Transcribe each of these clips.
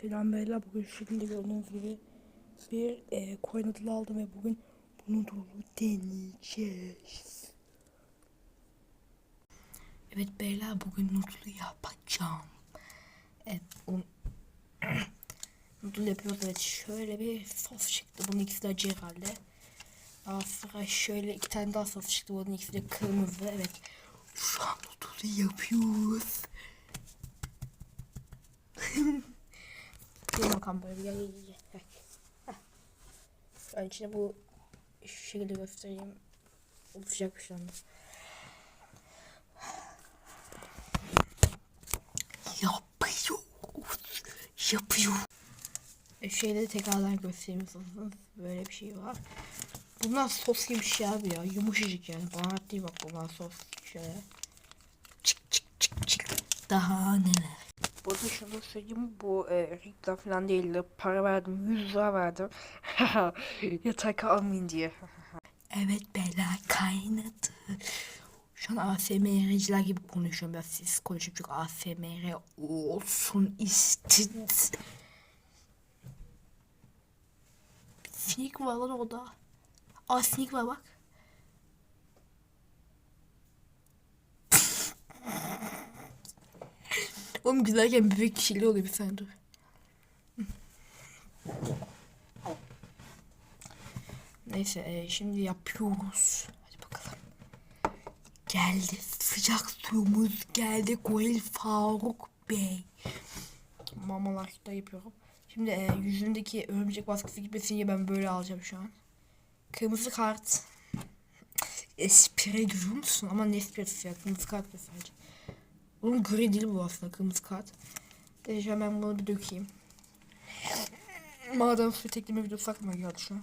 Selam beyler bugün şekilde gördüğünüz gibi bir e, coin adını aldım ve bugün bunu dolu deneyeceğiz. Evet beyler bugün noodle yapacağım. Evet un... noodle yapıyoruz evet şöyle bir sos çıktı. Bunun ikisi de acı herhalde. Daha sonra şöyle iki tane daha sos çıktı. Bunun ikisi de kırmızı evet. Şu an noodle yapıyoruz. Bakalım böyle an içine bu şu şekilde göstereyim. Olacak bir şey. Yapıyoruz. Yapıyor. E, şeyleri tekrardan göstereyim istiyorsanız. Böyle bir şey var. Bunlar sos gibi bir şey abi ya. Yumuşacık yani. Bana değil bak bunlar sos. Şöyle. Çık çık çık çık. Daha neler. Bu arada şunu söyleyeyim bu e, reklam falan değildi. Para verdim 100 lira verdim. Yatak almayın diye. evet bela kaynadı. Şu an ASMR'ciler gibi konuşuyorum. Biraz siz konuşup çünkü ASMR olsun istediniz. Sinek var lan orada. Aa sinek var bak. Oğlum gülerken bebek kişiliği oluyor bir saniye dur. Neyse e, şimdi yapıyoruz. Hadi bakalım. Geldi sıcak suyumuz geldi Koel Faruk Bey. Mamalar da yapıyorum. Şimdi e, yüzümdeki örümcek baskısı gitmesin diye ben böyle alacağım şu an. Kırmızı kart. Espri duyuyor musun? Ama ne esprisi ya? Kırmızı kart da sadece. Oğlum gri değil bu aslında kırmızı kart. Neyse hemen bunu bir dökeyim. Madem su tekleme videosu aklıma geldi şu an.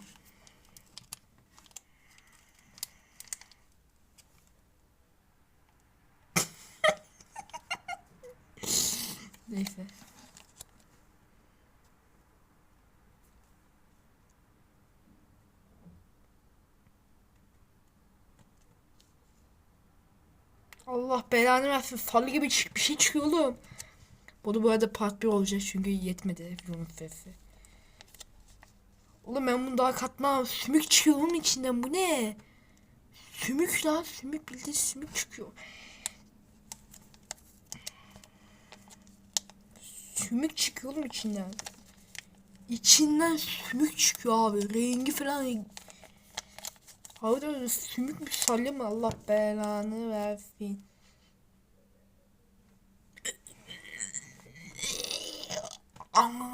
Neyse. Allah belanı versin. Salı gibi bir şey çıkıyor oğlum. Bu da bu arada part 1 olacak çünkü yetmedi videonun sesi. Oğlum ben bunu daha katmam. Sümük çıkıyor onun içinden bu ne? Sümük lan sümük bildiğin sümük çıkıyor. Sümük çıkıyor oğlum içinden. İçinden sümük çıkıyor abi. Rengi falan. Harbiden sümük mü salya mı? Allah belanı versin. Ama